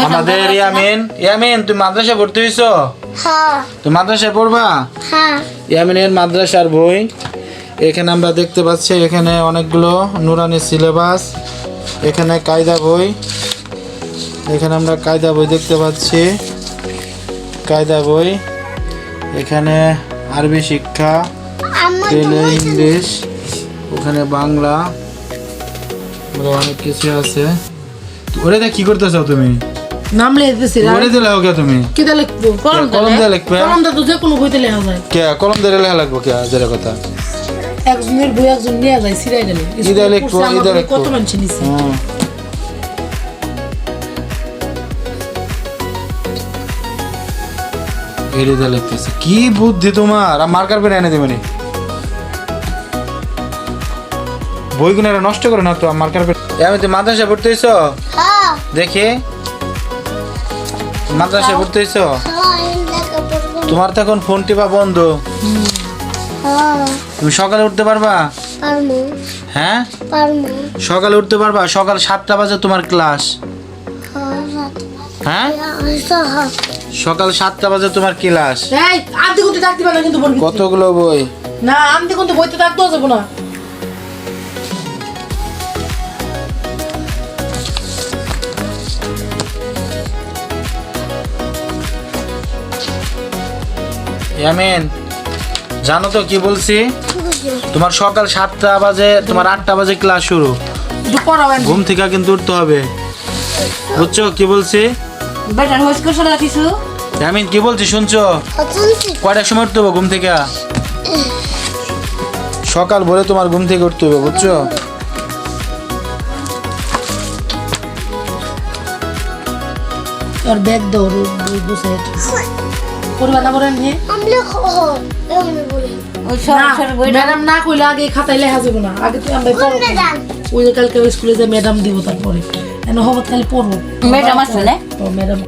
আমাদের ইয়ামিন ইয়ামিন তুমি মাদ্রাসা ভর্তি হইছো? হ্যাঁ। তুমি মাদ্রাসায় পড়বা? হ্যাঁ। ইয়ামিনের মাদ্রাসার বই। এখানে আমরা দেখতে পাচ্ছি এখানে অনেকগুলো নুরানি সিলেবাস এখানে কায়দা বই এখানে আমরা কায়দা বই দেখতে পাচ্ছি কায়দা বই এখানে আরবি শিক্ষা তেলে ইংলিশ ওখানে বাংলা অনেক কিছু আছে। ওরে দা কি করতে চাও তুমি? নাম লিখতেছি ওরে দিলে হোক তুমি। কি লিখব? কলম কলম লিখবে? কলমটা তো যে কোনো বইতে লেখা যায়। কে? কলম লেখা লাগবো কে? যেটা কথা। একজনের বই একজন নিয়ে যায় সিরাই গেলে লিখব, লিখব। কত মানুষ নিছে। লিখতেছে। কি বুদ্ধি তোমার? আর মার্কার পেন এনে দেবেনি। বইগুলো নষ্ট করে না তো মার্কার পেন আমি তো মাদ্রাসা পড়তে হইছো হ্যাঁ। দেখি। মাদ্রাসা পড়তে হইছো হ্যাঁ আমি তোমার তো এখন ফোন টিপা বন্ধ। তুমি সকালে উঠতে পারবা? হ্যাঁ? সকালে উঠতে পারবা? সকাল সাতটা বাজে তোমার ক্লাস। হ্যাঁ? সকাল সাতটা বাজে তোমার ক্লাস। কতগুলো বই? না আন্তি কোনতে বইতে ডাকতেও যাব না। ইয়ামিন জানো তো কি বলছি? তোমার সকাল সাতটা বাজে তোমার আটটা বাজে ক্লাস শুরু। ঘুম থেকে কিন্তু উঠতে হবে। বুঝছ কি বলছি? ইয়ামিন কি বলছি শুনছো? শুনছি। কয়টার সময় উঠতে হবে ঘুম থেকে? সকাল ভোরে তোমার ঘুম থেকে উঠতে হবে বুঝছ? আর ব্যাগ দাও রো- না হে ম্যাডাম না কইলে আগে খাতায় লেখা যাব না। আগে তো আমরা পড়ব। ম্যাডাম? ওই কালকে স্কুলে যে ম্যাডাম দিব তারপরে। এনে হবত খালি পড়ব। ম্যাডাম আসলে ম্যাডাম